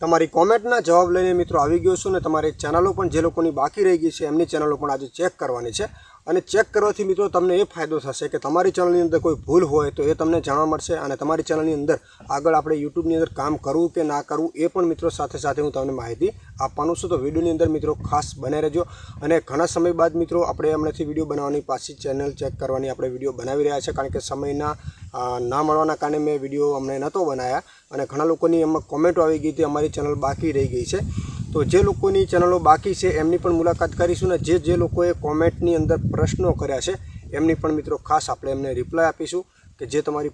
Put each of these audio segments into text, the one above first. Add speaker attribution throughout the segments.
Speaker 1: તમારી કોમેન્ટના જવાબ લઈને મિત્રો આવી ગયો છું ને તમારી ચેનલો પણ જે લોકોની બાકી રહી ગઈ છે, એમની ચેનલો પણ આજે ચેક કરવાની છે. અને ચેક કરવાથી મિત્રો, તમને એ ફાયદો થશે કે તમારી ચેનલની અંદર કોઈ ભૂલ હોય તો એ તમને જાણવા મળશે અને તમારી ચેનલની અંદર આગળ આપણે યુટ્યુબની અંદર કામ કરવું કે ના કરવું એ પણ મિત્રો સાથે સાથે હું તમને માહિતી આપવાનું છું. તો વિડીયોની અંદર મિત્રો ખાસ બને રહેજો. અને ઘણા સમય બાદ મિત્રો આપણે હમણાંથી વીડિયો બનાવવાની પાછી ચેનલ ચેક કરવાની આપણે વીડિયો બનાવી રહ્યા છે કારણ કે સમયના ના મળવાના કારણે મેં વીડિયો અમને નહોતો બનાવ્યા અને ઘણા લોકોની એમાં કોમેન્ટો આવી ગઈ હતી, અમારી ચેનલ બાકી રહી ગઈ છે. તો જે લોકોની ચેનલો બાકી છે, એમની પણ મુલાકાત કરીશું ને જે જે લોકોએ કોમેન્ટની અંદર પ્રશ્નો કર્યા છે, એમની પણ મિત્રો ખાસ આપણે એમને રિપ્લાય આપીશું કે જે તમારી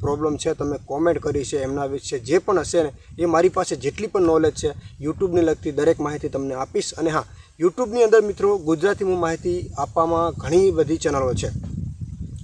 Speaker 1: પ્રોબ્લેમ છે, તમે કોમેન્ટ કરી છે, એમના વિશે જે પણ હશે ને, એ મારી પાસે જેટલી પણ નોલેજ છે, યુટ્યુબને લગતી દરેક માહિતી તમને આપીશ. અને હા, યુટ્યુબની અંદર મિત્રો ગુજરાતીમાં માહિતી આપવામાં ઘણી બધી ચેનલો છે.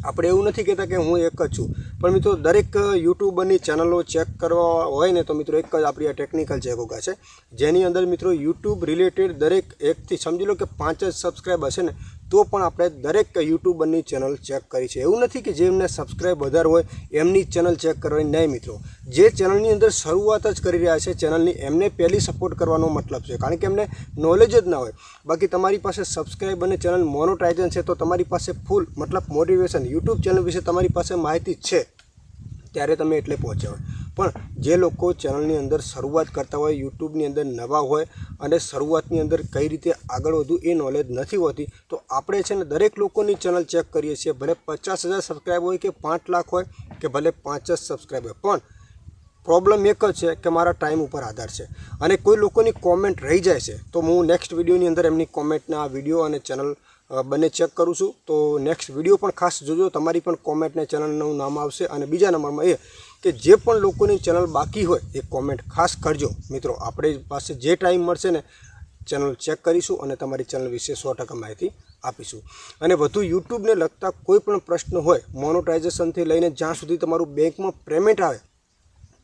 Speaker 1: આપણે એવું નથી કહેતા કે હું એક જ છું. પણ મિત્રો, દરેક યુટ્યુબરની ચેનલો ચેક કરવા હોય ને તો મિત્રો એક જ આપણી આ ટેકનિકલ ચેકોગા છે. જેની અંદર મિત્રો યુટ્યુબ રિલેટેડ દરેક એકથી સમજી લો કે પાંચ જ સબસ્ક્રાઈબ હશે ને, તો પણ આપણે દરેક યુટ્યુબરની ચેનલ ચેક કરી છે. એવું નથી કે જેમને સબસ્ક્રાઈબ વધારે હોય એમની ચેનલ ચેક કરવાની. નહીં મિત્રો, જે ચેનલની અંદર શરૂઆત જ કરી રહ્યા છે, ચેનલની એમને પહેલી સપોર્ટ કરવાનો મતલબ છે. કારણ કે એમને નોલેજ જ ના હોય. બાકી તમારી પાસે સબસ્ક્રાઈબ અને ચેનલ મોનોટાઇઝન છે તો તમારી પાસે ફૂલ મતલબ મોટિવેશન યુટ્યુબ ચેનલ વિશે તમારી પાસે માહિતી છે. ત્યારે તમે એટલે પહોંચ્યા હોય. પણ જે લોકો ચેનલની અંદર શરૂઆત કરતા હોય, યુટ્યુબની અંદર નવા હોય અને શરૂઆતની અંદર કઈ રીતે આગળ વધવું એ નોલેજ નથી હોતી, તો આપણે છે ને દરેક લોકોની ચેનલ ચેક કરીએ છીએ. ભલે પચાસ હજાર સબસ્ક્રાઈબ હોય કે પાંચ લાખ હોય કે ભલે પાંચ જ સબસ્ક્રાઈબ હોય. પણ પ્રોબ્લેમ એક જ છે કે મારા ટાઈમ ઉપર આધાર છે અને કોઈ લોકોની કોમેન્ટ રહી જાય છે, તો હું નેક્સ્ટ વિડીયોની અંદર એમની કોમેન્ટના વીડિયો અને ચેનલ બંને ચેક કરું છું. તો નેક્સ્ટ વીડિયો પણ ખાસ જોજો. તમારી પણ કોમેન્ટને ચેનલનું નામ આવશે. અને બીજા નંબરમાં એ કે જે પણ લોકોની ચેનલ બાકી હોય, એ કોમેન્ટ ખાસ કરજો. મિત્રો, આપણી પાસે જે ટાઈમ મળશે ને ચેનલ ચેક કરીશું અને તમારી ચેનલ વિશે સો ટકા માહિતી આપીશું. અને વધુ યુટ્યુબને લગતા કોઈ પણ પ્રશ્ન હોય મોનોટાઇઝેશનથી લઈને જ્યાં સુધી તમારું બેંકમાં પેમેન્ટ આવે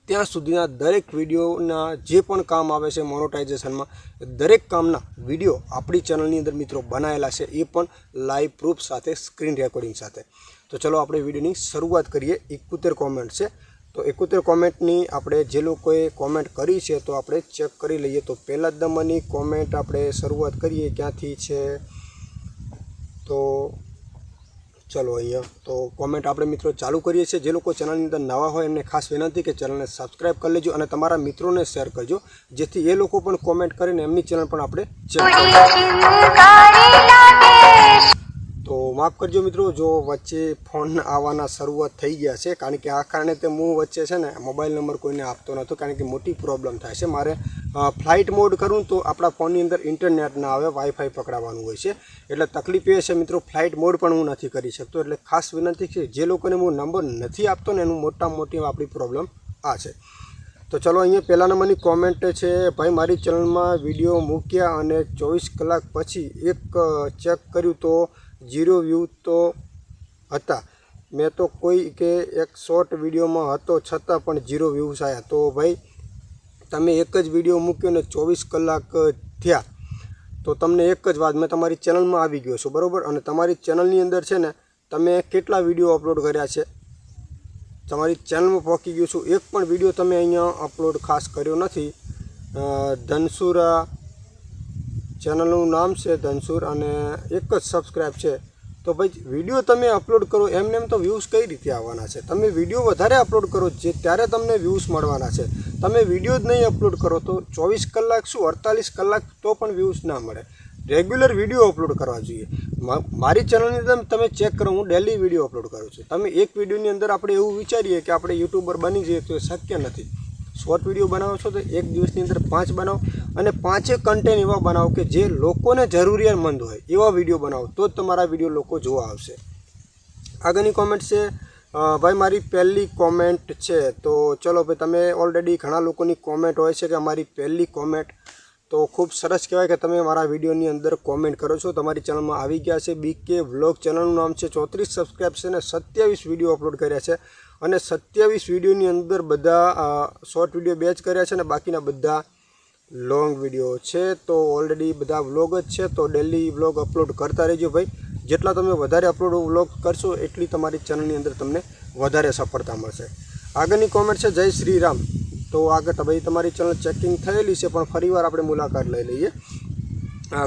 Speaker 1: ત્યાં સુધીના દરેક વિડીયોના જે પણ કામ આવે છે મોનોટાઇઝેશનમાં દરેક કામના વીડિયો આપણી ચેનલની અંદર મિત્રો બનાવેલા છે, એ પણ લાઈવ પ્રૂફ સાથે સ્ક્રીન રેકોર્ડિંગ સાથે. તો ચલો આપણે વિડીયોની શરૂઆત કરીએ, એકોતેર કોમેન્ટ છે. તો એકોતેર કોમેન્ટની આપણે જે લોકોએ કોમેન્ટ કરી છે, તો આપણે ચેક કરી લઈએ. તો પહેલાં જ નંબરની કોમેન્ટ આપણે શરૂઆત કરીએ, ક્યાંથી છે? તો ચલો અહીંયા તો કોમેન્ટ આપણે મિત્રો ચાલુ કરીએ છીએ. જે લોકો ચેનલની અંદર નવા હોય એમને ખાસ વિનંતી કે ચેનલને સબસ્ક્રાઇબ કરી લેજો અને તમારા મિત્રોને શેર કરજો, જેથી એ લોકો પણ કોમેન્ટ કરીને એમની ચેનલ પણ આપણે ચેક તો માફ કરજો મિત્રો, જો વચ્ચે ફોન આવવાના શરૂઆત થઈ ગયા છે, કારણ કે આ કારણે તે હું વચ્ચે છે ને મોબાઈલ નંબર કોઈને આપતો નહોતો, કારણ કે મોટી પ્રોબ્લેમ થાય છે. મારે ફ્લાઇટ મોડ કરું તો આપણા ફોનની અંદર ઇન્ટરનેટ ના આવે, વાઈફાઈ પકડાવવાનું હોય છે. એટલે તકલીફ એ છે મિત્રો, ફ્લાઇટ મોડ પણ હું નથી કરી શકતો. એટલે ખાસ વિનંતી છે, જે લોકોને હું નંબર નથી આપતો ને એનું મોટામાં મોટી આપણી પ્રોબ્લેમ આ છે. તો ચલો અહીંયા પહેલા નંબરની કોમેન્ટ છે, ભાઈ, મારી ચેનલમાં વીડિયો મૂક્યા અને ચોવીસ કલાક પછી એક ચેક કર્યું તો ઝીરો વ્યૂ તો હતા. મેં તો કોઈ કે એક શોર્ટ વિડીયોમાં હતો, છતાં પણ ઝીરો વ્યૂઝ આવ્યા તો ભાઈ, તમે એક જ વીડિયો મૂક્યો ને ચોવીસ કલાક થયા. તો તમને એક જ વાત, મેં તમારી ચેનલમાં આવી ગયો છું, બરાબર? અને તમારી ચેનલની અંદર છે ને, તમે કેટલા વીડિયો અપલોડ કર્યા છે? તમારી ચેનલમાં પહોંચી ગયું છું. એક પણ વીડિયો તમે અહીંયા અપલોડ ખાસ કર્યો નથી. ધનસુરા ચેનલનું નામ છે ધનસુર અને એક જ સબસ્ક્રાઈબ છે. તો ભાઈ વીડિયો તમે અપલોડ કરો, એમને એમ તો વ્યૂઝ કઈ રીતે આવવાના છે? તમે વીડિયો વધારે અપલોડ કરો, જે ત્યારે તમને વ્યૂઝ મળવાના છે. તમે વીડિયો જ નહીં અપલોડ કરો તો ચોવીસ કલાક શું, અડતાલીસ કલાક તો પણ વ્યૂઝ ના મળે. રેગ્યુલર વીડિયો અપલોડ કરવા જોઈએ. મારી ચેનલની અંદર તમે ચેક કરો, હું ડેલી વીડિયો અપલોડ કરું છું. તમે એક વિડીયોની અંદર આપણે એવું વિચારીએ કે આપણે યુટ્યુબર બની જઈએ તો શક્ય નથી. શોર્ટ વીડિયો બનાવો છો તો એક દિવસની અંદર પાંચ બનાવો અને પાંચે કન્ટેન્ટ એવા બનાવો કે જે લોકોને જરૂરિયાતમંદ હોય એવા વીડિયો બનાવો તો જ તમારા વીડિયો લોકો જોવા આવશે. આગળની કોમેન્ટ છે ભાઈ મારી પહેલી કોમેન્ટ છે તો ચલો ભાઈ તમે ઓલરેડી ઘણા લોકોની કોમેન્ટ હોય છે કે અમારી પહેલી કોમેન્ટ તો ખૂબ સરસ કહેવાય કે તમે મારા વિડીયોની અંદર કોમેન્ટ કરો છો. તમારી ચેનલમાં આવી ગયા છે. બીકે વ્લોગ ચેનલનું નામ છે. ચોત્રીસ સબસ્ક્રાઈબ છે અને સત્યાવીસ વીડિયો અપલોડ કર્યા છે. અને સત્યાવીસ વિડીયોની અંદર બધા શોર્ટ વીડિયો બેચ કર્યા છે અને બાકીના બધા લોંગ વીડિયો છે. તો ઓલરેડી બધા વ્લોગ જ છે. તો ડેલી વ્લોગ અપલોડ કરતા રહેજો ભાઈ. જેટલા તમે વધારે અપલોડ વ્લોગ કરશો, એટલી તમારી ચેનલની અંદર તમને વધારે સફળતા મળશે. આગળની કોમેન્ટ છે, જય શ્રી રામ. તો આગળ ભાઈ તમારી ચેનલ ચેકિંગ થયેલી છે, પણ ફરીવાર આપણે મુલાકાત લઈ લઈએ.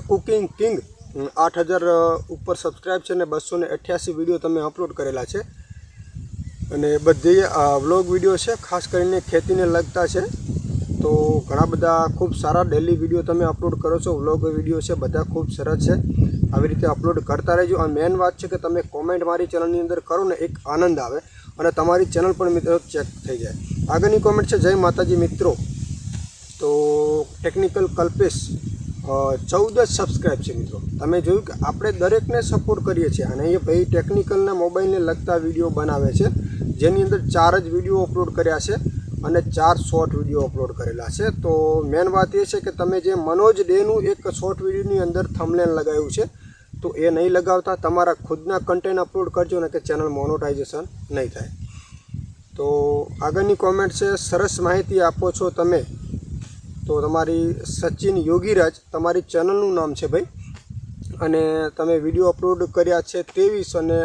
Speaker 1: કુકિંગ કિંગ આઠ હજાર ઉપર સબસ્ક્રાઈબ છે અને બસો ને અઠ્યાસી વીડિયો તમે અપલોડ કરેલા છે. અને બધી વ્લોગ વીડિયો છે, ખાસ કરીને ખેતીને લગતા છે. તો ઘણા બધા ખૂબ સારા ડેલી વીડિયો તમે અપલોડ કરો છો, વ્લોગ વીડિયો છે, બધા ખૂબ સરસ છે. આવી રીતે અપલોડ કરતા રહેજો. અને મેઇન વાત છે કે તમે કોમેન્ટ મારી ચેનલની અંદર કરો ને એક આનંદ આવે અને તમારી ચેનલ પણ મિત્રો ચેક થઈ જાય. આગળની કોમેન્ટ છે, જય માતાજી મિત્રો. તો ટેકનિકલ કલ્પેશ ચૌદ જ સબસ્ક્રાઈબ છે મિત્રો. તમે જોયું કે આપણે દરેકને સપોર્ટ કરીએ છીએ અને એ ભાઈ ટેકનિકલના મોબાઈલને લગતા વીડિયો બનાવે છે. જેની અંદર ચાર જ વીડિયો અપલોડ કર્યા છે અને ચાર શોર્ટ વીડિયો અપલોડ કરેલા છે. તો મેન વાત એ છે કે તમે જે મનોજ ડેનું એક શોર્ટ વિડીયોની અંદર થમલેન લગાવ્યું છે, તો એ નહીં લગાવતા, તમારા ખુદના કન્ટેન્ટ અપલોડ કરજો ને કે ચેનલ મોનોટાઇઝેશન નહીં થાય. તો આગળની કોમેન્ટ છે, સરસ માહિતી આપો છો તમે. તો તમારી સચિન યોગીરાજ, તમારી ચેનલનું નામ છે ભાઈ. અને તમે વીડિયો અપલોડ કર્યા છે ત્રેવીસ અને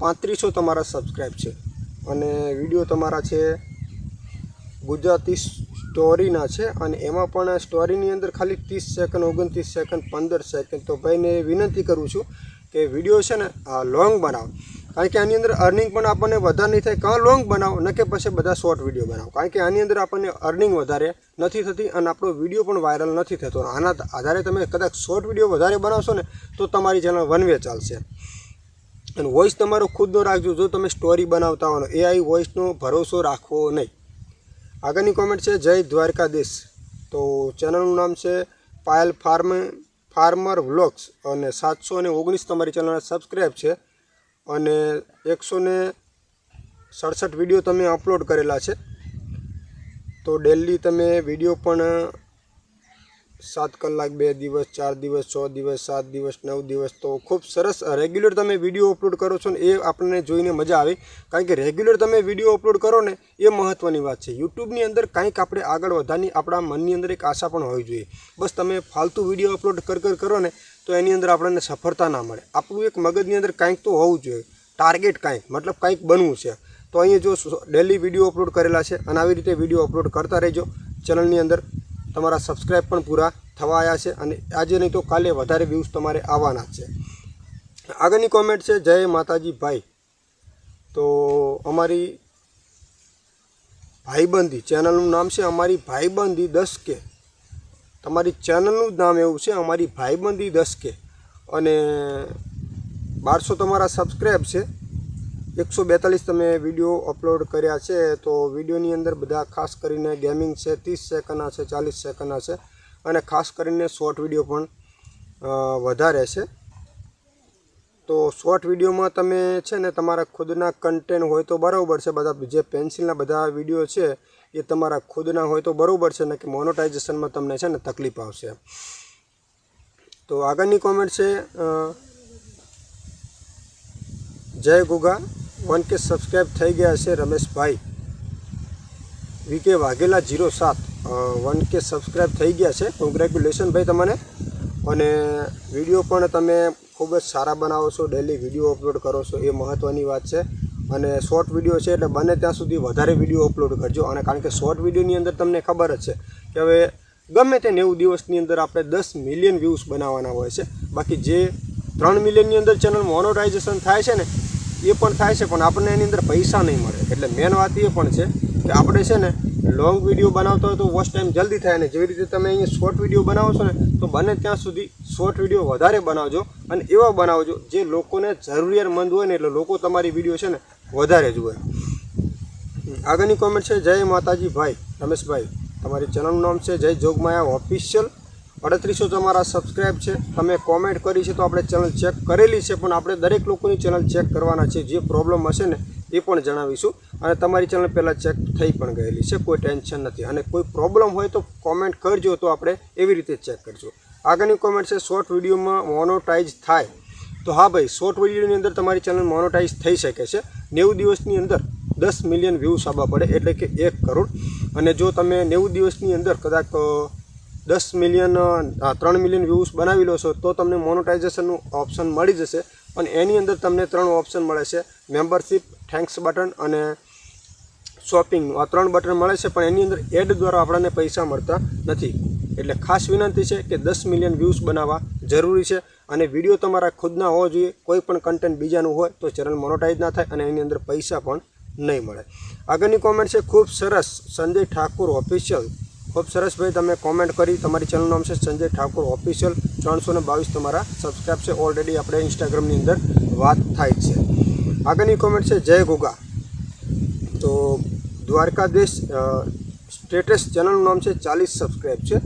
Speaker 1: પાંત્રીસો તમારા સબસ્ક્રાઈબ છે. અને વીડિયો તમારા છે ગુજરાતી સ્ટોરીના છે અને એમાં પણ સ્ટોરીની અંદર ખાલી ત્રીસ સેકન્ડ, ઓગણત્રીસ સેકન્ડ, પંદર સેકન્ડ. તો ભાઈને વિનંતી કરું છું કે વીડિયો છે ને લોંગ બનાવો. કારણ કે આની અંદર અર્નિંગ પણ આપણને વધારે નહીં થાય. કાં લોંગ બનાવો, ન કે પછી બધા શોર્ટ વીડિયો બનાવો. કારણ કે આની અંદર આપણને અર્નિંગ વધારે નથી થતી અને આપણો વીડિયો પણ વાયરલ નથી થતો. આના આધારે તમે કદાચ શોર્ટ વીડિયો વધારે બનાવશો ને, તો તમારી ચેનલ વન વે ચાલશે. અને વોઇસ તમારો ખુદનો રાખજો. જો તમે સ્ટોરી બનાવતા હોય એઆઈ વોઇસનો ભરોસો રાખવો નહીં. આગળની કોમેન્ટ છે, જય દ્વારકાધીશ. તો ચેનલનું નામ છે પાયલ ફાર્મ, ફાર્મર વ્લોગ્સ. અને સાતસો અને ઓગણીસ તમારી ચેનલના સબસ્ક્રાઈબ છે. અને એકસો ને સડસઠ વીડિયો તમે અપલોડ કરેલા છે. તો ડેલી તમે વીડિયો પણ સાત કલાક, બે દિવસ, ચાર દિવસ, છ દિવસ, સાત દિવસ, નવ દિવસ. તો ખૂબ સરસ રેગ્યુલર તમે વીડિયો અપલોડ કરો છો ને, એ આપણને જોઈને મજા આવે. કારણ કે રેગ્યુલર તમે વીડિયો અપલોડ કરો ને, એ મહત્ત્વની વાત છે. યુટ્યુબની અંદર કંઈક આપણે આગળ વધવાની આપણા મનની અંદર એક આશા પણ હોવી જોઈએ. બસ તમે ફાલતુ વીડિયો અપલોડ કર કર, કરો ને, તો એની અંદર આપણને સફળતા ના મળે. આપણું એક મગજની અંદર કાંઈક તો હોવું જોઈએ. ટાર્ગેટ કાંઈક, મતલબ કાંઈક બનવું છે. તો અહીંયા જો ડેલી વીડિયો અપલોડ કરેલા છે, અને આવી રીતે વીડિયો અપલોડ કરતા રહેજો. ચેનલની અંદર તમારા સબસ્ક્રાઈબ પણ પૂરા થવા આવ્યા છે અને આજે નહીં તો કાલે વધારે વ્યૂઝ તમારે આવવાના છે. આગળની કોમેન્ટ છે, જય માતાજી ભાઈ. તો અમારી ભાઈબંધી ચેનલનું નામ છે અમારી ભાઈબંધી દસ કે તમારી ચેનલનું જ નામ એવું છે અમારી ભાઈબંધી દસ કે અને બારસો તમારા સબસ્ક્રાઈબ છે. એકસો બેતાલીસ તમે વીડિયો અપલોડ કર્યા છે, તો વિડીયોની અંદર બધા ખાસ કરીને ગેમિંગ છે, ત્રીસ સેકન્ડના છે, ચાલીસ સેકન્ડના છે અને ખાસ કરીને શોર્ટ વીડિયો પણ વધારે છે. તો શોર્ટ વિડીયોમાં તમે છે ને તમારા ખુદના કન્ટેન્ટ હોય તો બરાબર છે, બધા જે પેન્સિલના બધા વીડિયો છે એ તમારા ખુદના હોય તો બરાબર છે, ને કે મોનોટાઇઝેશનમાં તમને છે ને તકલીફ આવશે. તો આગળની કોમેન્ટ છે જય ગુગા. વન કે સબસ્ક્રાઈબ થઈ ગયા છે રમેશભાઈ. વીકે વાઘેલા જીરો સાત. વન કે સબસ્ક્રાઈબ થઈ ગયા છે. કોંગ્રેચ્યુલેશન ભાઈ તમને. અને વીડિયો પણ તમે ખૂબ જ સારા બનાવો છો. ડેલી વીડિયો અપલોડ કરો છો. એ મહત્ત્વની વાત છે. અને શોર્ટ વીડિયો છે એટલે બને ત્યાં સુધી વધારે વીડિયો અપલોડ કરજો. અને કારણ કે શોર્ટ વિડીયોની અંદર તમને ખબર જ છે કે હવે ગમે તે નેવું દિવસની અંદર આપણે દસ મિલિયન વ્યૂઝ બનાવવાના હોય છે. બાકી જે ત્રણ મિલિયનની અંદર ચેનલ મોનોટાઇઝેશન થાય છે ને એ પણ થાય છે, પણ આપણને એની અંદર પૈસા નહીં મળે. એટલે મેન વાત એ પણ છે કે આપણે છે ને લોંગ વીડિયો બનાવતો હોય તો વોચ ટાઈમ જલ્દી થાય ને જેવી રીતે તમે અહીંયા શોર્ટ વીડિયો બનાવો છો ને, તો બને ત્યાં સુધી શોર્ટ વીડિયો વધારે બનાવજો અને એવા બનાવજો જે લોકોને જરૂરિયાતમંદ હોય ને એટલે લોકો તમારી વીડિયો છે ને વધારે જુએ આગળની કોમેન્ટ છે, જય માતાજી ભાઈ, રમેશભાઈ. તમારી ચેનલનું નામ છે જય જોગમાયા ઓફિશિયલ અડત્રીસો તમારા સબસ્ક્રાઇબ છે. તમે કોમેન્ટ કરી છે તો આપણે ચેનલ ચેક કરેલી છે, પણ આપણે દરેક લોકોની ચેનલ ચેક કરવાના છે. જે પ્રોબ્લેમ હશે ને, એ પણ જણાવીશું. અને તમારી ચેનલ પહેલાં ચેક થઈ પણ ગયેલી છે, કોઈ ટેન્શન નથી. અને કોઈ પ્રોબ્લેમ હોય તો કોમેન્ટ કરજો તો આપણે એવી રીતે ચેક કરજો. આગળની કોમેન્ટ છે શોર્ટ વિડીયોમાં મોનોટાઈઝ થાય. તો હા ભાઈ શોર્ટ વિડીયોની અંદર તમારી ચેનલ મોનોટાઈઝ થઈ શકે છે. નેવું દિવસની અંદર દસ મિલિયન વ્યૂઝ આવવા પડે, એટલે કે એક કરોડ. અને જો તમે નેવું દિવસની અંદર કદાચ દસ મિલિયન ત્રણ મિલિયન વ્યૂઝ બનાવી લો છો, તો તમને મોનોટાઇઝેશનનું ઓપ્શન મળી જશે પણ એની અંદર તમને ત્રણ ઓપ્શન મળે છે. મેમ્બરશિપ થેન્ક્સ બટન અને શોપિંગનું આ ત્રણ બટન મળે છે, પણ એની અંદર એડ દ્વારા આપણને પૈસા મળતા નથી. એટલે ખાસ વિનંતી છે કે દસ મિલિયન વ્યૂઝ બનાવવા જરૂરી છે અને વીડિયો તમારા ખુદના હોવો જોઈએ. કોઈ પણ કન્ટેન્ટ બીજાનું હોય તો ચેનલ મોનોટાઈઝ ના થાય અને એની અંદર પૈસા પણ નહીં મળે. આગળની કોમેન્ટ છે, ખૂબ સરસ સંજય ઠાકુર ઓફિશિયલ ખૂબ સરસ ભાઈ તમે કોમેન્ટ કરી. તમારી ચેનલનું નામ છે સંજય ઠાકુર ઓફિશિયલ ત્રણસો ને બાવીસ તમારા સબસ્ક્રાઈબ છે. ઓલરેડી આપણે ઇન્સ્ટાગ્રામની અંદર વાત થાય છે. આગળની કોમેન્ટ છે જય ગોગા. તો દ્વારકાધીશ સ્ટેટસ ચેનલનું નામ છે ચાલીસ સબસ્ક્રાઈબ છે.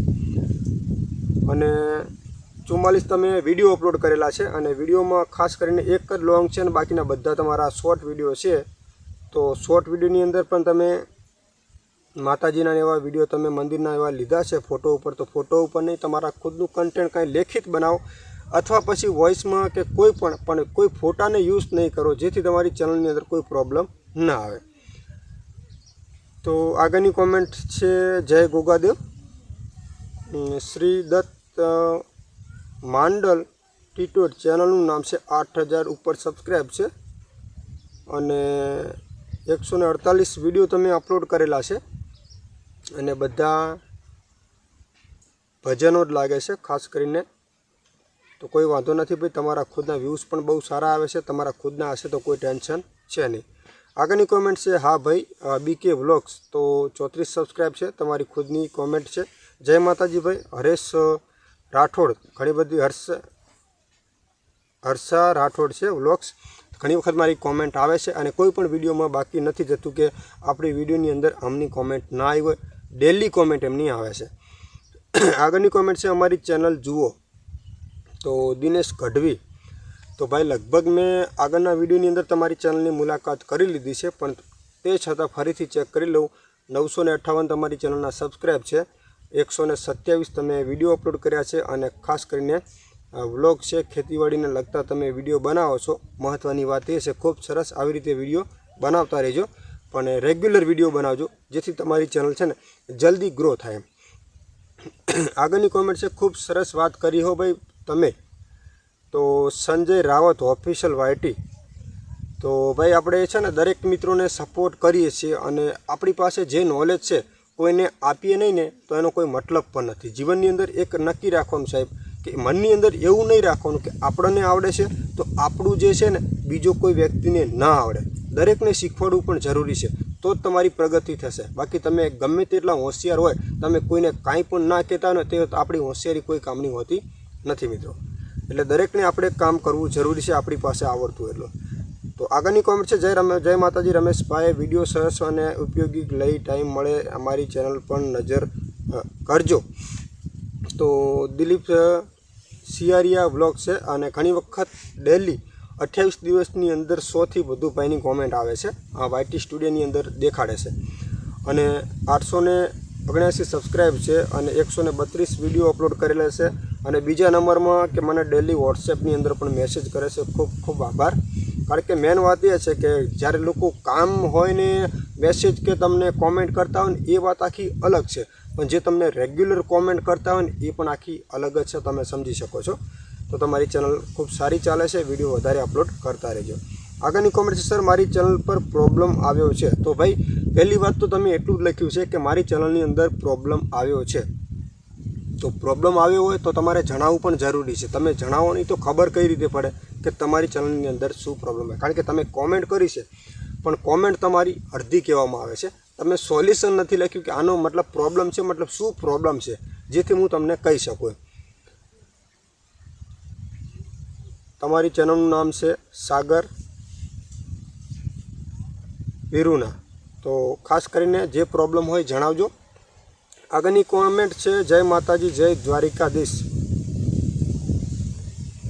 Speaker 1: અને ચુમ્માલીસ તમે વીડિયો અપલોડ કરેલા છે અને વિડીયોમાં ખાસ કરીને એક જ લોંગ છે અને બાકીના બધા તમારા શોર્ટ વીડિયો છે. તો શોર્ટ વિડીયોની અંદર પણ તમે માતાજીના એવા વીડિયો તમે મંદિરના એવા લીધા છે ફોટો ઉપર, તો ફોટો ઉપર નહીં, તમારા ખુદનું કન્ટેન્ટ કાંઈ લેખિત બનાવો. અથવા પછી વોઇસમાં કે કોઈ પણ પણ કોઈ ફોટાને યુઝ નહીં કરો, જેથી તમારી ચેનલની અંદર કોઈ પ્રોબ્લેમ ના આવે. તો આગળની કોમેન્ટ છે, જય ગોગાદેવ. શ્રી દત્ત માંડલ ટીટોર ચેનલનું નામ છે, આઠ હજાર ઉપર સબસ્ક્રાઈબ છે. અને એકસો ને અડતાલીસ વીડિયો તમે અપલોડ કરેલા છે. અને બધા ભજનો જ લાગે છે, ખાસ કરીને. તો કોઈ વાંધો નથી ભાઈ, તમારા ખુદના વ્યૂઝ પણ બહુ સારા આવે છે, તમારા ખુદના હશે તો કોઈ ટેન્શન છે નહીં. આગળની કોમેન્ટ છે, હા ભાઈ બીકે વ્લોગ્સ તો ચોત્રીસ સબસ્ક્રાઈબ છે, તમારી ખુદની કોમેન્ટ છે. જય માતાજી ભાઈ, હરેશ રાઠોડ. ઘણી બધી હર્ષ, હર્ષા રાઠોડ છે વ્લોગ્સ ઘણી વખત મારી કોમેન્ટ આવે છે અને કોઈ પણ વિડીયોમાં બાકી નથી જતું કે આપણી વિડીયોની અંદર આમની કોમેન્ટ ના આવી હોય. ડેલી કોમેન્ટ એમની આવે છે. આગળની કોમેન્ટ છે અમારી ચેનલ જુઓ. તો દિનેશ ગઢવી. તો ભાઈ લગભગ મેં આગળના વિડીયોની અંદર તમારી ચેનલની મુલાકાત કરી લીધી છે, પણ તે છતાં ફરીથી ચેક કરી લઉં. નવસો ને અઠ્ઠાવન તમારી ચેનલના સબસ્ક્રાઈબ છે. એકસો ને સત્યાવીસ તમે વીડિયો અપલોડ કર્યા છે અને ખાસ કરીને વ્લોગ છે, ખેતીવાડીને લગતા તમે વીડિયો બનાવો છો. મહત્ત્વની વાત એ છે, ખૂબ સરસ આવી રીતે વીડિયો બનાવતા રહેજો. પણ રેગ્યુલર વીડિયો બનાવજો, જેથી તમારી ચેનલ છે ને જલ્દી ગ્રો થાય એમ. આગળની કોમેન્ટ છે, ખૂબ સરસ વાત કરી હો ભાઈ તમે. તો સંજય રાવત ઓફિશિયલ વાયટી તો ભાઈ આપણે છે ને દરેક મિત્રોને સપોર્ટ કરીએ છીએ અને આપણી પાસે જે નોલેજ છે કોઈને આપીએ નહીં ને, તો એનો કોઈ મતલબ પણ નથી. જીવનની અંદર એક નક્કી રાખવાનું સાહેબ કે મનની અંદર એવું નહીં રાખવાનું કે આપણને આવડે છે, તો આપણું જે છે ને, બીજો કોઈ વ્યક્તિને ના આવડે. દરેકને શીખવાડવું પણ જરૂરી છે, તો જ તમારી પ્રગતિ થશે. બાકી તમે ગમે તેટલા હોશિયાર હોય, તમે કોઈને કાંઈ પણ ના કહેતા હોય, તે આપણી હોશિયારી કોઈ કામની હોતી નથી મિત્રો. એટલે દરેકને આપણે કામ કરવું જરૂરી છે, આપણી પાસે આવડતું એટલું. તો આગળની કોમેન્ટ છે, જય રમે, જય માતાજી, રમેશભાઈ. વીડિયો સરસ અને ઉપયોગી લઈ ટાઈમ મળે. અમારી ચેનલ પર નજર કરજો. તો દિલીપ અ, સિયારિયા બ્લોગ છે અને ઘણી વખત ડેલી અઠ્યાવીસ દિવસની અંદર સોથી વધુ ભાઈની કોમેન્ટ આવે છે. આ વાયટી સ્ટુડિયોની અંદર દેખાડે છે. અને આઠસો ને ઓગણ્યાસી સબસ્ક્રાઈબ છે અને એકસો ને બત્રીસ વીડિયો અપલોડ કરેલા છે. અને બીજા નંબરમાં કે મને ડેલી વોટ્સએપની અંદર પણ મેસેજ કરે છે. ખૂબ ખૂબ આભાર. કારણ કે મેન વાત એ છે કે જ્યારે લોકો કામ હોય ને મેસેજ કે તમને કોમેન્ટ કરતા હોય ને એ વાત આખી અલગ છે. પણ જે તમને રેગ્યુલર કોમેન્ટ કરતા હોય ને, એ પણ આખી અલગ જ છે, તમે સમજી શકો છો. તો તમારી ચેનલ ખૂબ સારી ચાલે છે વીડિયો વધારે અપલોડ કરતા રહેજો. આગળની કોમેન્ટ છે સર મારી ચેનલ પર પ્રોબ્લેમ આવ્યો છે. તો ભાઈ, પહેલી વાત તો તમે એટલું જ લખ્યું છે કે મારી ચેનલની અંદર પ્રોબ્લેમ આવ્યો છે. તો પ્રોબ્લેમ આવ્યો હોય તો તમારે જણાવવું પણ જરૂરી છે. તમે જણાવો નહીં તો ખબર કઈ રીતે પડે કે તમારી ચેનલની અંદર શું પ્રોબ્લેમ હોય કારણ કે તમે કોમેન્ટ કરી છે, પણ કોમેન્ટ તમારી અડધી કહેવામાં આવે છે. તમે સોલ્યુશન નથી લખ્યું કે આનો મતલબ પ્રોબ્લેમ છે, મતલબ શું પ્રોબ્લેમ છે, જેથી હું તમને કહી શકું તમારી ચેનલનું નામ છે સાગર વિરુના તો ખાસ કરીને જે પ્રોબ્લેમ હોય જણાવજો. આગળની કોમેન્ટ છે, જય માતાજી, જય દ્વારિકાધીશ.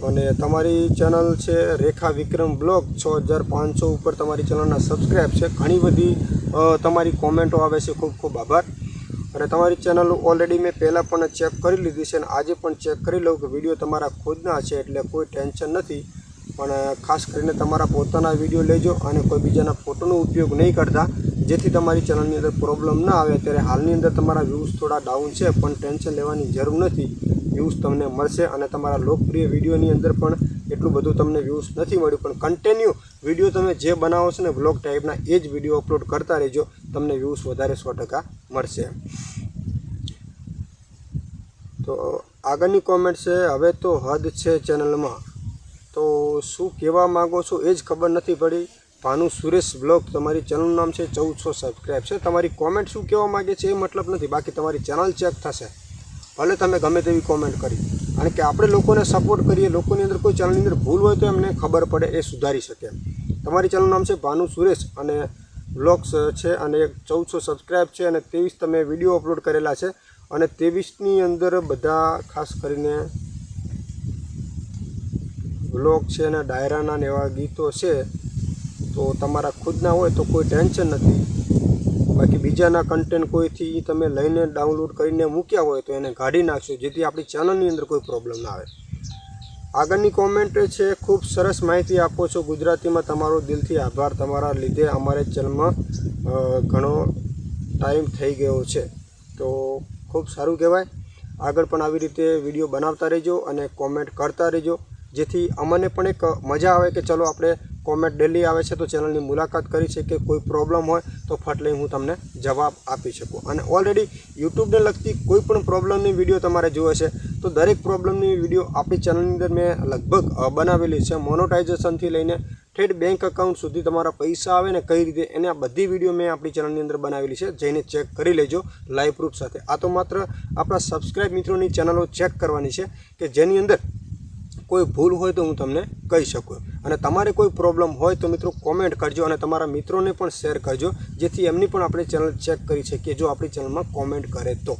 Speaker 1: અને તમારી ચેનલ છે રેખા વિક્રમ બ્લોગ છ હજાર પાંચસો ઉપર તમારી ચેનલના સબસ્ક્રાઈબ છે. ઘણી બધી તમારી કોમેન્ટો આવે છે. ખૂબ ખૂબ આભાર. અને તમારી ચેનલ ઓલરેડી મેં પહેલાં પણ ચેક કરી લીધી છે અને આજે પણ ચેક કરી લઉં કે વીડિયો તમારા ખુદના છે એટલે કોઈ ટેન્શન નથી. પણ ખાસ કરીને તમારા પોતાના વીડિયો લેજો અને કોઈ બીજાના ફોટોનો ઉપયોગ નહીં કરતા. જેથી તમારી ચેનલની અંદર પ્રોબ્લેમ ના આવે. ત્યારે હાલની અંદર તમારા વ્યૂઝ થોડા ડાઉન છે, પણ ટેન્શન લેવાની જરૂર નથી. વ્યૂઝ તમને મળશે અને તમારા લોકપ્રિય વિડીયોની અંદર પણ એટલું બધું તમને વ્યૂઝ નથી મળ્યું. પણ કન્ટિન્યુ વીડિયો તમે જે બનાવો છો ને બ્લોગ ટાઈપના એ જ વીડિયો અપલોડ કરતા રહેજો. તમને વ્યૂઝ વધારે સો ટકા મળશે. તો આગળની કોમેન્ટ છે, હવે તો હદ છે ચેનલમાં. તો શું કહેવા માગો છો એ જ ખબર નથી પડી. ભાનુ સુરેશ બ્લોગ તમારી ચેનલનું નામ છે, ચૌદસો સબસ્ક્રાઈબ છે. તમારી કોમેન્ટ શું કહેવા માગે છે એ મતલબ નથી. બાકી તમારી ચેનલ ચેક થશે. ભલે તમે ગમે તેવી કોમેન્ટ કરી. કારણ કે આપણે લોકોને સપોર્ટ કરીએ, લોકોની અંદર કોઈ ચેનલની અંદર ભૂલ હોય તો એમને ખબર પડે, એ સુધારી શકે તમારી ચેનલનું નામ છે ભાનુ સુરેશ અને બ્લોગ્સ છે અને ચૌદસો સબસ્ક્રાઇબ છે અને ત્રેવીસ તમે વીડિયો અપલોડ કરેલા છે. અને ત્રેવીસની અંદર બધા ખાસ કરીને બ્લોગ છે અને ડાયરાના ને એવા ગીતો છે. તો તમારા ખુદના હોય તો કોઈ ટેન્શન નથી. બાકી બીજાના કન્ટેન્ટ કોઈથી તમે લઈને ડાઉનલોડ કરીને મૂક્યા હોય તો એને કાઢી નાખશો, જેથી આપણી ચેનલની અંદર કોઈ પ્રોબ્લેમ ના આવે. આગળની કોમેન્ટ છે, ખૂબ સરસ માહિતી આપો છો. ગુજરાતીમાં તમારો દિલથી આભાર. તમારા લીધે અમારે ચેનલમાં ઘણો ટાઈમ થઈ ગયો છે. તો ખૂબ સારું કહેવાય. આગળ પણ આવી રીતે વીડિયો બનાવતા રહેજો અને કોમેન્ટ કરતા રહેજો, જેથી અમને પણ એક મજા આવે કે ચલો આપણે કોમેન્ટ ડેલી આવે છે તો ચેનલની મુલાકાત કરી છે કે કોઈ પ્રોબ્લેમ હોય તો ફટ હું તમને જવાબ આપી શકું. અને ઓલરેડી યુટ્યુબને લગતી કોઈ પણ પ્રોબ્લેમની વીડિયો તમારે જોવે છે તો દરેક પ્રોબ્લેમની વીડિયો આપણી ચેનલની અંદર મેં લગભગ બનાવેલી છે. મોનોટાઇઝેશનથી લઈને ઠેઠ બેંક એકાઉન્ટ સુધી તમારા પૈસા આવે ને કઈ રીતે એને આ બધી વીડિયો મેં આપણી ચેનલની અંદર બનાવેલી છે. જઈને ચેક કરી લેજો લાઈવ પ્રૂફ સાથે. આ તો માત્ર આપણા સબસ્ક્રાઇબ મિત્રોની ચેનલો ચેક કરવાની છે કે જેની અંદર કોઈ ભૂલ હોય તો હું તમને કહી શકું. અને તમારે કોઈ પ્રોબ્લેમ હોય તો મિત્રો કોમેન્ટ કરજો અને તમારા મિત્રોને પણ શેર કરજો, જેથી એમની પણ આપણે ચેનલ ચેક કરી શકીએ જો આપણી ચેનલમાં કોમેન્ટ કરે તો.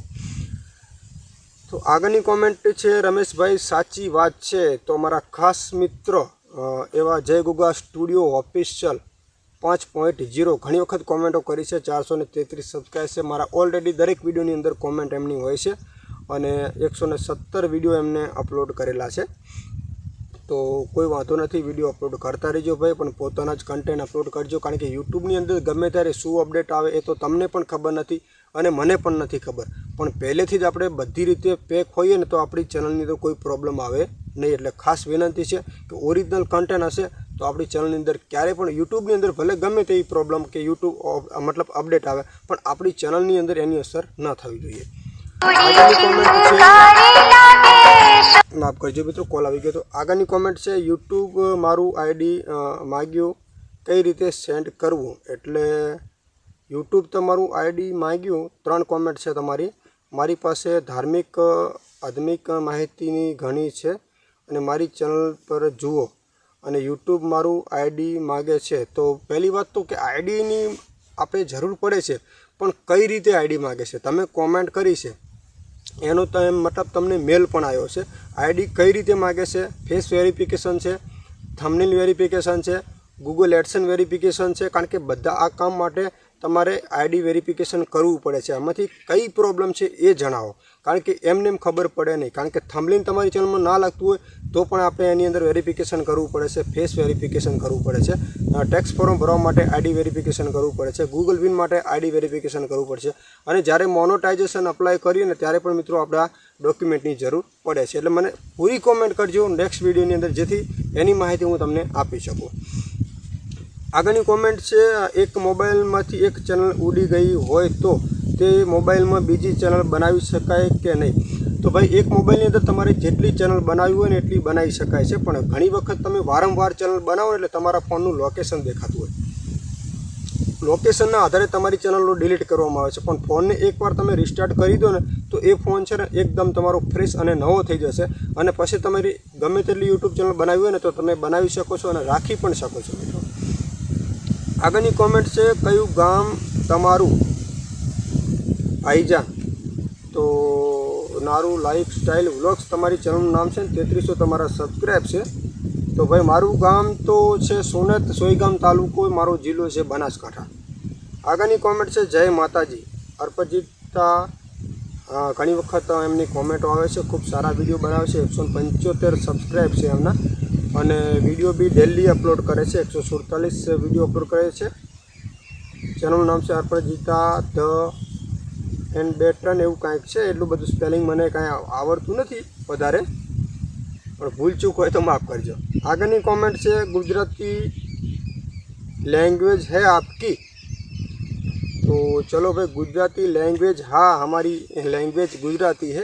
Speaker 1: તો આગળની કોમેન્ટ છે, રમેશભાઈ, સાચી વાત છે. તો મારા ખાસ મિત્ર એવા જય ગુગા સ્ટુડિયો ઓફિશિયલ પાંચ પોઈન્ટ જીરો ઘણી વખત કોમેન્ટો કરી છે, ચારસો ને તેત્રીસ સબસ્ક્રાઈબ છે. મારા ઓલરેડી દરેક વિડીયોની અંદર કોમેન્ટ એમની હોય છે અને એકસો ને સત્તર વીડિયો એમને અપલોડ કરેલા છે. તો કોઈ વાંધો નથી વીડિયો અપલોડ કરતા રહેજો ભાઈ, પણ પોતાના જ કન્ટેન્ટ અપલોડ કરજો. કારણ કે યુટ્યુબની અંદર ગમે ત્યારે શું અપડેટ આવે એ તો તમને પણ ખબર નથી અને મને પણ નથી ખબર. પણ પહેલેથી જ આપણે બધી રીતે પેક હોઈએ ને તો આપણી ચેનલની અંદર કોઈ પ્રોબ્લેમ આવે નહીં. એટલે ખાસ વિનંતી છે કે ઓરિજિનલ કન્ટેન્ટ હશે તો આપણી ચેનલની અંદર ક્યારેય પણ યુટ્યુબની અંદર ભલે ગમે તેવી પ્રોબ્લેમ કે યુટ્યુબ મતલબ અપડેટ આવે, પણ આપણી ચેનલની અંદર એની અસર ન થવી જોઈએ. માફ કરજો મિત્રો કોલ આવી ગયો તો. આગળની કોમેન્ટ છે યુટ્યુબ મારું આઈડી માગ્યું. કઈ રીતે સેન્ડ કરવું? એટલે યુટ્યુબ તમારું આઈડી માગ્યું. ત્રણ કોમેન્ટ છે તમારી. મારી પાસે ધાર્મિક આધ્યાત્મિક માહિતીની ઘણી છે. અને મારી ચેનલ પર જુઓ. અને યુટ્યુબ મારું આઈડી માગે છે. તો પહેલી વાત તો કે આઈડીની આપણે જરૂર પડે છે. પણ કઈ રીતે આઈડી માગે છે? તમે કોમેન્ટ કરી છે. એનો તો એમ મતલબ તમને મેલ પણ આવ્યો છે. આઈડી કઈ રીતે માગે છે? ફેસ વેરિફિકેશન છે થમનેલ વેરિફિકેશન છે ગૂગલ એડસન વેરિફિકેશન છે, કારણ કે બધા આ કામ માટે તમારે આઈડી વેરિફિકેશન કરવું પડે છે. આમાંથી કઈ પ્રોબ્લેમ છે એ જણાવો. કારણ કે એમને એમ ખબર પડે નહીં. કારણ કે થંબલિન તમારી ચેનલમાં ના લાગતું હોય, તો પણ આપણે એની અંદર વેરિફિકેશન કરવું પડે છે ફેસ વેરિફિકેશન કરવું પડે છે ટેક્સ ફોર્મ ભરવા માટે આઈડી વેરિફિકેશન કરવું પડે છે ગૂગલ વિન માટે આઈડી વેરિફિકેશન કરવું પડશે અને જ્યારે મોનોટાઇઝેશન અપ્લાય કરીએ ને, ત્યારે પણ મિત્રો આપણે આ ડોક્યુમેન્ટની જરૂર પડે છે. એટલે મને પૂરી કોમેન્ટ કરજો નેક્સ્ટ વિડીયોની અંદર, જેથી એની માહિતી હું તમને આપી શકું. આગળની કોમેન્ટ છે, એક મોબાઈલમાંથી એક ચેનલ ઉડી ગઈ હોય તો તે મોબાઈલમાં બીજી ચેનલ બનાવી શકાય કે નહીં? તો ભાઈ, એક મોબાઈલની અંદર તમારે જેટલી ચેનલ બનાવી હોય ને એટલી બનાવી શકાય છે. પણ ઘણી વખત તમે વારંવાર ચેનલ બનાવો એટલે તમારા ફોનનું લોકેશન દેખાતું હોય. લોકેશનના આધારે તમારી ચેનલો ડિલીટ કરવામાં આવે છે. પણ ફોનને એકવાર તમે રિસ્ટાર્ટ કરી દો ને, તો એ ફોન છે ને એકદમ તમારો ફ્રેશ અને નવો થઈ જશે. અને પછી તમારી ગમે તેટલી યુટ્યુબ ચેનલ બનાવી હોય ને, તો તમે બનાવી શકો છો અને રાખી પણ શકો છો. આગળની કોમેન્ટ છે, કયું ગામ તમારું? આઈજાન તો મારું લાઈફ સ્ટાઇલ વ્લોગ્સ તમારી ચેનલનું નામ છે ને, તેત્રીસો તમારા સબસ્ક્રાઈબ છે. તો ભાઈ, મારું ગામ તો છે સોનત, સોઈગામ તાલુકો, મારો જિલ્લો છે બનાસકાંઠા. આગળની કોમેન્ટ છે, જય માતાજી. અર્પજીતા ઘણી વખત એમની કોમેન્ટો આવે છે, ખૂબ સારા વીડિયો બનાવે છે. એકસો પંચોતેર સબસ્ક્રાઈબ છે એમના. અને વીડિયો બી ડેલી અપલોડ કરે છે, એકસો સુડતાલીસ વીડિયો અપલોડ કરે છે. ચેનલનું નામ છે અર્પજીતા ધ એન્ડ બેટન એવું કાંઈક છે, એટલું બધું સ્પેલિંગ મને કાંઈ આવડતું નથી વધારે. પણ ભૂલ ચૂક હોય તો માફ કરજો. આગળની કોમેન્ટ છે, ગુજરાતી લેંગ્વેજ હે આપકી? તો ચલો ભાઈ, ગુજરાતી લેંગ્વેજ હા, અમારી લેંગ્વેજ ગુજરાતી હે.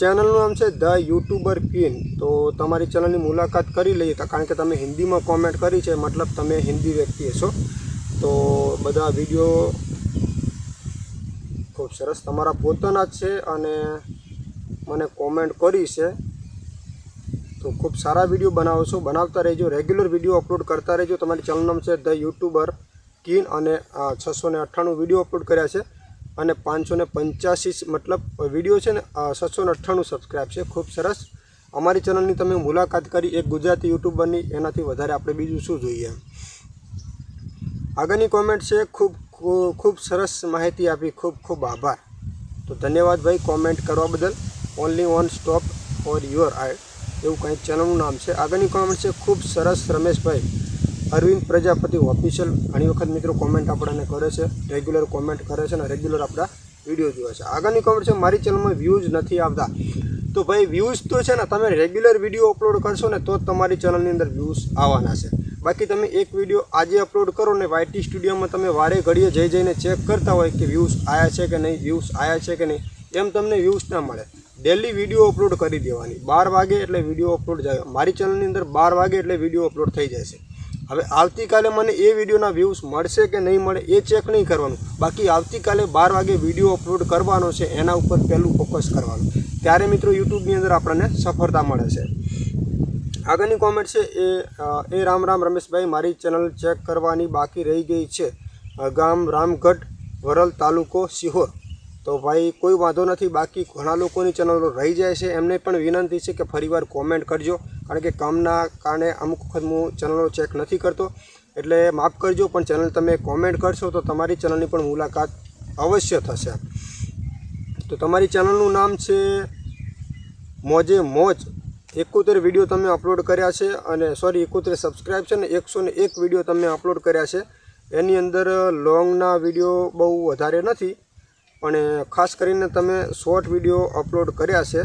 Speaker 1: ચેનલનું નામ છે ધ યુટ્યુબર ક્વીન. તો તમારી ચેનલની મુલાકાત કરી લઈએ કારણ કે તમે હિન્દીમાં કોમેન્ટ કરી છે, મતલબ તમે હિન્દી વ્યક્તિ હશો. તો બધા વીડિયો ખૂબ સરસ તમારા પોતાના જ છે અને મને કોમેન્ટ કરી છે. તો ખૂબ સારા વીડિયો બનાવો છો. બનાવતા રહેજો. રેગ્યુલર વીડિયો અપલોડ કરતા રહેજો. તમારી ચેનલ નામ છે ધ યુટ્યુબર કિન અને છસો ને અઠ્ઠાણું વીડિયો અપલોડ કર્યા છે અને પાંચસો ને પંચ્યાસી મતલબ વીડિયો છે ને છસો ને અઠ્ઠાણું સબસ્ક્રાઈબ છે. ખૂબ સરસ. અમારી ચેનલની તમે મુલાકાત કરી એક ગુજરાતી યુટ્યુબરની એનાથી વધારે આપણે બીજું શું જોઈએ? આગળની કોમેન્ટ છે, ખૂબ ખૂબ સરસ માહિતી આપી, ખૂબ ખૂબ આભાર. તો ધન્યવાદ ભાઈ કોમેન્ટ કરવા બદલ. Only on stop for your art એવું કંઈ ચેનલનું નામ છે. આગળની કોમેન્ટ છે, ખૂબ સરસ રમેશભાઈ અરવિંદ પ્રજાપતિ ઓફિશિયલ ઘણી વખત મિત્રો કોમેન્ટ આપણને કરે છે રેગ્યુલર કોમેન્ટ કરે છે અને રેગ્યુલર આપણા વીડિયો જોવે છે. આગળની કોમેન્ટ છે, મારી ચેનલમાં વ્યૂઝ નથી આવતા. તો ભાઈ વ્યૂઝ તો છે ને, તમે રેગ્યુલર વીડિયો અપલોડ કરશો ને, તો તમારી ચેનલની અંદર વ્યૂઝ આવવાના છે. બાકી તમે એક વીડિયો આજે અપલોડ કરો ને વાયટી સ્ટુડિયોમાં તમે વારે ઘડીએ જઈ જઈને ચેક કરતા હોય કે વ્યૂઝ આવ્યા છે કે નહીં વ્યૂઝ આવ્યા છે કે નહીં, એમ તમને વ્યૂઝ ના મળે. ડેલી વીડિયો અપલોડ કરી દેવાની. બાર વાગે એટલે વીડિયો અપલોડ જાય. મારી ચેનલની અંદર બાર વાગે એટલે વીડિયો અપલોડ થઈ છે. હવે આવતીકાલે મને એ વિડીયોના વ્યૂઝ મળશે કે નહીં મળે એ ચેક નહીં કરવાનું. બાકી આવતીકાલે બાર વાગે વીડિયો અપલોડ કરવાનો છે, એના ઉપર પહેલું ફોકસ કરવાનું. ત્યારે મિત્રો યુટ્યુબની અંદર આપણને સફળતા મળે છે. આગળની કોમેન્ટ છે એ એ રામ રામ રમેશભાઈ, મારી ચેનલ ચેક કરવાની બાકી રહી ગઈ છે. ગામ રામગઢ, વરલ તાલુકો સિહોર તો ભાઈ, કોઈ વાંધો નથી, બાકી ઘણા લોકોની ચેનલો રહી જાય છે. એમને પણ વિનંતી છે કે ફરીવાર કોમેન્ટ કરજો, કારણ કે કામના કારણે અમુક વખત હું ચેનલો ચેક નથી કરતો. એટલે માફ કરજો, પણ ચેનલ તમે કોમેન્ટ કરશો તો તમારી ચેનલની પણ મુલાકાત અવશ્ય થશે. તો તમારી ચેનલનું નામ છે મોજે મોજ. એકોતેર વીડિયો તમે અપલોડ કર્યા છે અને સોરી એકોતેર સબસ્ક્રાઈબ છે ને એકસો ને એક વીડિયો તમે અપલોડ કર્યા છે. એની અંદર લોંગના વીડિયો બહુ વધારે નથી, પણ ખાસ કરીને તમે શોર્ટ વીડિયો અપલોડ કર્યા છે,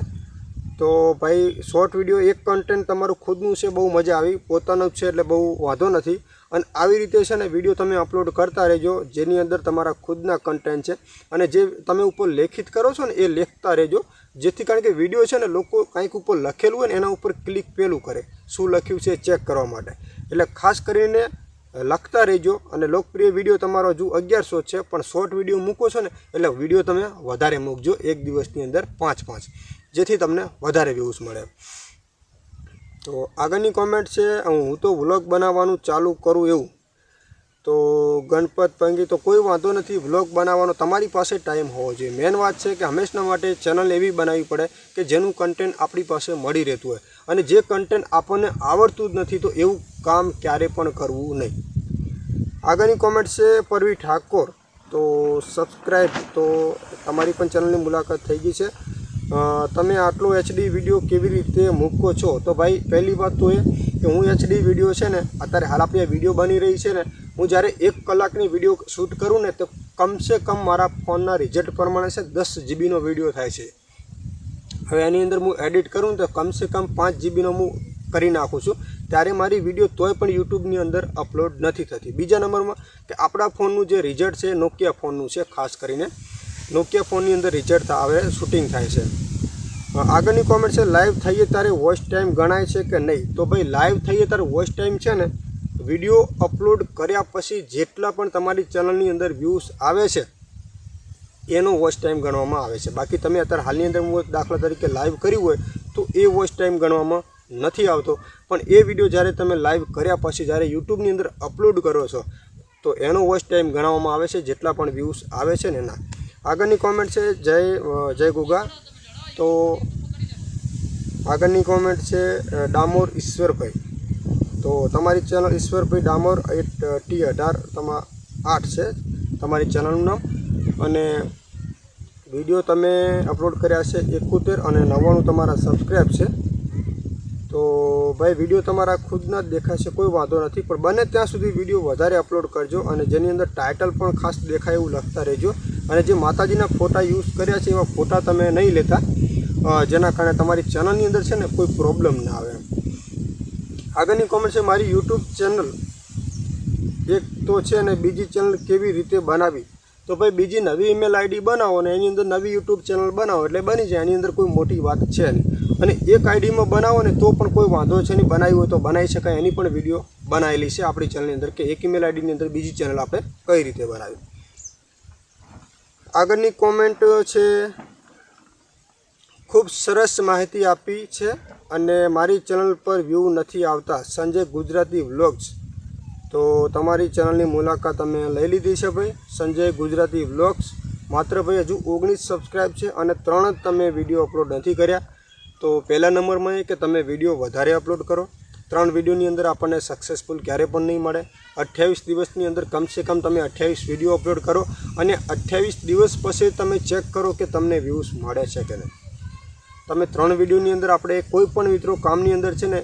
Speaker 1: તો ભાઈ શોર્ટ વીડિયો એક કન્ટેન્ટ તમારું ખુદનું છે, બહુ મજા આવી, પોતાનું છે એટલે બહુ વાંધો નથી. અને આવી રીતે છે ને વીડિયો તમે અપલોડ કરતા રહેજો, જેની અંદર તમારા ખુદના કન્ટેન્ટ છે. અને જે તમે ઉપર લેખિત કરો છો ને, એ લેખતા રહેજો. જેથી કારણ કે વીડિયો છે ને, લોકો કંઈક ઉપર લખેલું હોય ને, એના ઉપર ક્લિક પેલું કરે. શું લખ્યું છે ચેક કરવા માટે. એટલે ખાસ કરીને લખતા રહેજો અને લોકપ્રિય વીડિયો તમારો હજુ અગિયારસો છે, પણ શોર્ટ વીડિયો મૂકો છો ને, એટલે વીડિયો તમે વધારે મૂકજો એક દિવસની અંદર પાંચ પાંચ, જેથી તમને વધારે વ્યૂઝ મળે. તો આગળની કોમેન્ટ છે, હું તો વ્લોગ બનાવવાનું ચાલુ કરું એવું. તો ગણપત પંગી, તો કોઈ વાંધો નથી. વ્લોગ બનાવવાનો તમારી પાસે ટાઈમ હોવો જોઈએ. મેન વાત છે કે હંમેશના માટે ચેનલ એવી બનાવવી પડે કે જેનું કન્ટેન્ટ આપણી પાસે મળી રહેતું હોય. અને જે કન્ટેન્ટ આપણને આવડતું જ નથી, તો એવું કામ ક્યારે પણ કરવું નહીં. આગળની કોમેન્ટ છે પરવી ઠાકોર. તો સબસ્ક્રાઈબ તો તમારી પણ ચેનલની મુલાકાત થઈ ગઈ છે. તમે આટલો એચડી વીડિયો કેવી રીતે મૂકો છો? તો ભાઈ, પહેલી વાત તો એ કે હું એચડી વીડિયો છે ને, અત્યારે હાલ આપણી વીડિયો બની રહી છે ને હું જ્યારે એક કલાકની વીડિયો શૂટ કરું ને તો કમસે કમ મારા ફોનના રિઝલ્ટ પ્રમાણે છે દસ જીબીનો વીડિયો થાય છે. હવે એની અંદર હું એડિટ કરું તો કમસે કમ પાંચ જીબીનો હું કરી નાખું છું. ત્યારે મારી વીડિયો તોય પણ યુટ્યુબની અંદર અપલોડ નથી થતી. બીજા નંબરમાં કે આપણા ફોનનું જે રિઝલ્ટ છે નોકિયા ફોનનું છે, ખાસ કરીને. નોકિયા ફોનની અંદર રિઝલ્ટ આવે શૂટિંગ થાય છે. આગળની કોમેન્ટ છે લાઈવ થઈએ ત્યારે વોઇસ ટાઈમ ગણાય છે કે નહીં? તો ભાઈ લાઈવ થઈએ ત્યારે વોઇસ ટાઈમ છે ને વીડિયો અપલોડ કર્યા પછી જેટલા પણ તમારી ચેનલની અંદર વ્યૂઝ આવે છે, એનો વોચ ટાઈમ ગણવામાં આવે છે. બાકી તમે અત્યારે હાલની અંદર દાખલા તરીકે લાઈવ કર્યું હોય, તો એ વોચ ટાઈમ ગણવામાં નથી આવતો. પણ એ વીડિયો જ્યારે તમે લાઈવ કર્યા પછી જ્યારે યુટ્યુબની અંદર અપલોડ કરો છો, તો એનો વોચ ટાઈમ ગણવામાં આવે છે, જેટલા પણ વ્યૂઝ આવે છે ને એના. આગળની કોમેન્ટ છે જય જય ગુગા. તો આગળની કોમેન્ટ છે ડામોર ઈશ્વરભાઈ. તો તમારી channel Ishwarbhai Damor at T અઢાર, તમા આઠ છે, તમારી ચેનલનું નામ. અને વીડિયો તમે અપલોડ કર્યા છે એકોતેર અને નવ્વાણું તમારા સબસ્ક્રાઈબ છે. તો ભાઈ, વીડિયો તમારા ખુદના જ દેખાશે, કોઈ વાંધો નથી. પણ બને ત્યાં સુધી વીડિયો વધારે અપલોડ કરજો અને જેની અંદર ટાઇટલ પણ ખાસ દેખાય એવું લખતા રહેજો. અને જે માતાજીના ફોટા યુઝ કર્યા છે એવા ફોટા તમે નહીં લેતા. જેના કારણે તમારી ચેનલની અંદર છે ને કોઈ પ્રોબ્લેમ ના આવે. આગળની કોમેન્ટ છે, મારી યુટ્યુબ ચેનલ એક તો છે અને બીજી ચેનલ કેવી રીતે બનાવી તો ભાઈ બીજી નવી ઈમેલ આઈડી બનાવો અને એની અંદર નવી યુટ્યુબ ચેનલ બનાવો એટલે બની જાય, એની અંદર કોઈ મોટી વાત છે નહીં. અને એક આઈડીમાં બનાવો ને તો પણ કોઈ વાંધો છે નહીં, બનાવી હોય તો બનાવી શકાય, એની પણ વીડિયો બનાવેલી છે આપણી ચેનલની અંદર કે એક ઈમેલ આઈડીની અંદર બીજી ચેનલ આપણે કઈ રીતે બનાવી. આગળની કોમેન્ટ છે, ખૂબ સરસ માહિતી આપી છે. અને મારી ચેનલ પર વ્યૂ નથી આવતા. સંજય ગુજરાતી વ્લોગ્સ તો તમારી ચેનલની મુલાકાત અમે લઈ લીધી છે ભાઈ. સંજય ગુજરાતી વ્લોગ્સ માત્ર ભાઈ હજુ ઓગણીસ સબસ્ક્રાઈબ છે અને ત્રણ જ તમે વીડિયો અપલોડ નથી કર્યા. તો પહેલા નંબરમાં એ કે તમે વીડિયો વધારે અપલોડ કરો. ત્રણ વિડીયોની અંદર આપણને સક્સેસફુલ ક્યારે પણ નહીં મળે. અઠ્યાવીસ દિવસની અંદર કમસે કમ તમે અઠ્યાવીસ વીડિયો અપલોડ કરો. અને અઠ્યાવીસ દિવસ પછી તમે ચેક કરો કે તમને વ્યૂઝ મળે છે કે નહીં. તમે ત્રણ વિડીયોની અંદર આપણે કોઈ પણ મિત્રો કામની અંદર છે ને,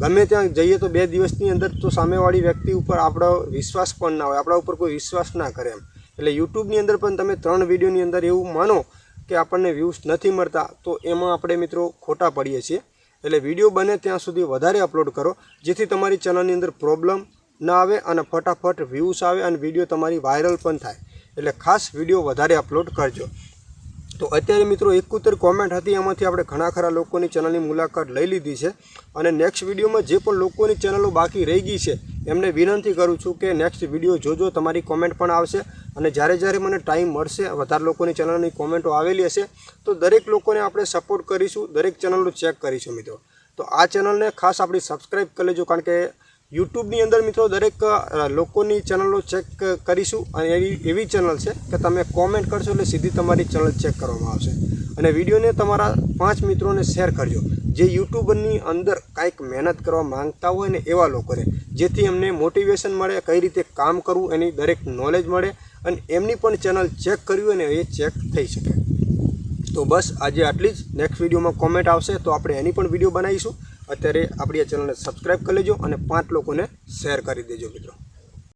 Speaker 1: ગમે ત્યાં જઈએ તો બે દિવસની અંદર તો સામેવાળી વ્યક્તિ ઉપર આપણો વિશ્વાસ પણ ના હોય, આપણા ઉપર કોઈ વિશ્વાસ ના કરે એમ. એટલે યુટ્યુબની અંદર પણ તમે ત્રણ વિડીયોની અંદર એવું માનો કે આપણને વ્યૂઝ નથી મળતા, તો એમાં આપણે મિત્રો ખોટા પડીએ છીએ. એટલે વીડિયો બને ત્યાં સુધી વધારે અપલોડ કરો, જેથી તમારી ચેનલની અંદર પ્રોબ્લેમ ના આવે અને ફટાફટ વ્યૂઝ આવે અને વીડિયો તમારી વાયરલ પણ થાય. એટલે ખાસ વીડિયો વધારે અપલોડ કરજો. તો અત્યારે મિત્રો એકોતેર કોમેન્ટ હતી. એમાંથી આપણે ઘણા ખરા લોકોની ચેનલની મુલાકાત લઈ લીધી છે. અને નેક્સ્ટ વિડીયોમાં જે પણ લોકોની ચેનલો બાકી રહી ગઈ છે, એમને વિનંતી કરું છું કે નેક્સ્ટ વીડિયો જોજો, તમારી કોમેન્ટ પણ આવશે. અને જ્યારે જ્યારે મને ટાઈમ મળશે, વધારે લોકોની ચેનલની કોમેન્ટો આવેલી હશે, તો દરેક લોકોને આપણે સપોર્ટ કરીશું. દરેક ચેનલનું ચેક કરીશું મિત્રો. તો આ ચેનલને ખાસ આપણી સબસ્ક્રાઈબ કરી લેજો, કારણ કે યુટ્યુબની અંદર મિત્રો દરેક લોકોની ચેનલો ચેક કરીશું અને એવી એવી ચેનલ છે કે તમે કોમેન્ટ કરશો એટલે સીધી તમારી ચેનલ ચેક કરવામાં આવશે. અને વિડીયોને તમારા પાંચ મિત્રોને શેર કરજો. જે યુટ્યુબરની અંદર કાંઈક મહેનત કરવા માંગતા હોય ને એવા લોકોને, જેથી એમને મોટિવેશન મળે, કઈ રીતે કામ કરવું, એની દરેક નોલેજ મળે અને એમની પણ ચેનલ ચેક કરવી હોય ને એ ચેક થઈ શકે. તો બસ, આજે આટલી જ. નેક્સ્ટ વિડીયોમાં કોમેન્ટ આવશે, તો આપણે એની પણ વીડિયો બનાવીશું. અત્યારે આપણી આ ચેનલને સબસ્ક્રાઈબ કરી લેજો અને પાંચ લોકોને શેર કરી દેજો મિત્રો.